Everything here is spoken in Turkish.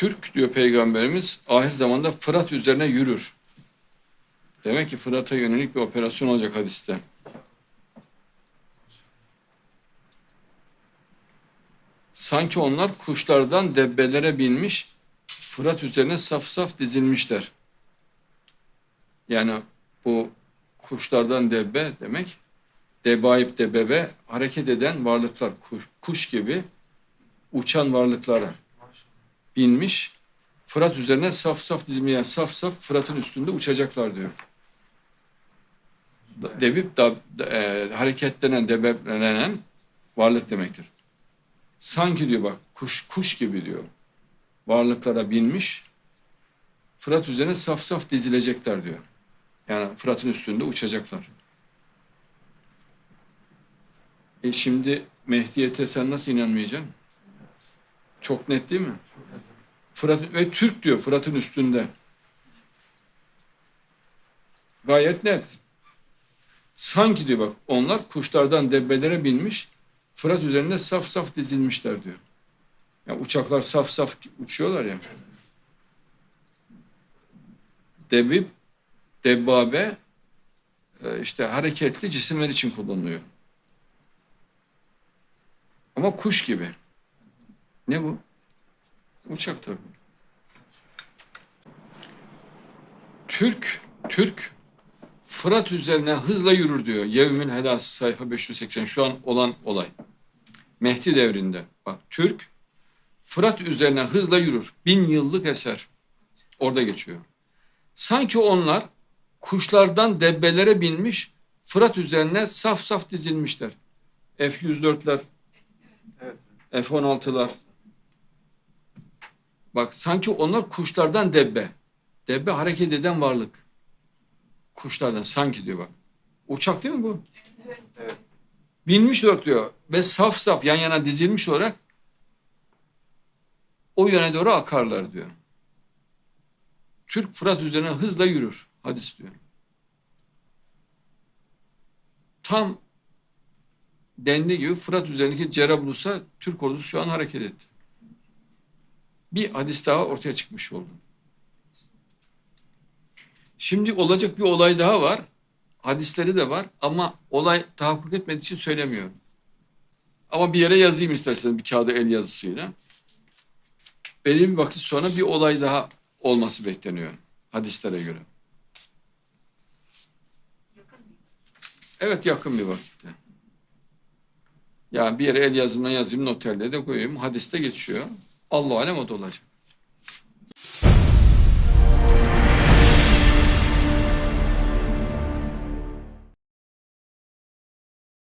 Türk diyor peygamberimiz ahir zamanda Fırat üzerine yürür. Demek ki Fırat'a yönelik bir operasyon olacak hadiste. Sanki onlar kuşlardan debbelere binmiş, Fırat üzerine saf saf dizilmişler. Yani bu kuşlardan debbe demek, debayip debebe hareket eden varlıklar, kuş, kuş gibi uçan varlıklara binmiş, Fırat üzerine saf saf dizilmiş, yani saf saf Fırat'ın üstünde uçacaklar diyor. Debip da- e, hareketlenen, debeplenen varlık demektir. Sanki diyor bak kuş kuş gibi diyor. Varlıklara binmiş. Fırat üzerine saf saf dizilecekler diyor. Yani Fırat'ın üstünde uçacaklar. E şimdi Mehdiyete sen nasıl inanmayacaksın? Çok net değil mi? Fırat ve Türk diyor Fırat'ın üstünde. Gayet net. Sanki diyor bak onlar kuşlardan debbelere binmiş Fırat üzerinde saf saf dizilmişler diyor. Ya uçaklar saf saf uçuyorlar ya. Debib, debbabe e, işte hareketli cisimler için kullanılıyor. Ama kuş gibi. Ne bu? Uçak tabii. Türk, Türk Fırat üzerine hızla yürür diyor. Yevmül Helas sayfa 580 şu an olan olay. Mehdi devrinde. Bak Türk Fırat üzerine hızla yürür. Bin yıllık eser. Orada geçiyor. Sanki onlar kuşlardan debbelere binmiş Fırat üzerine saf saf dizilmişler. F-104'ler, F-16'lar. Bak sanki onlar kuşlardan debbe. Debbe hareket eden varlık. Kuşlardan sanki diyor bak. Uçak değil mi bu? Evet. Binmiş dört diyor ve saf saf yan yana dizilmiş olarak o yöne doğru akarlar diyor. Türk Fırat üzerine hızla yürür. Hadis diyor. Tam dendiği gibi Fırat üzerindeki Cerablus'a Türk ordusu şu an hareket etti. Bir hadis daha ortaya çıkmış oldu. Şimdi olacak bir olay daha var. Hadisleri de var ama olay tahakkuk etmediği için söylemiyorum. Ama bir yere yazayım isterseniz bir kağıda el yazısıyla. Belirli bir vakit sonra bir olay daha olması bekleniyor hadislere göre. Evet yakın bir vakitte. Yani bir yere el yazımla yazayım noterle de koyayım. Hadiste geçiyor. Allah alem o da olacak.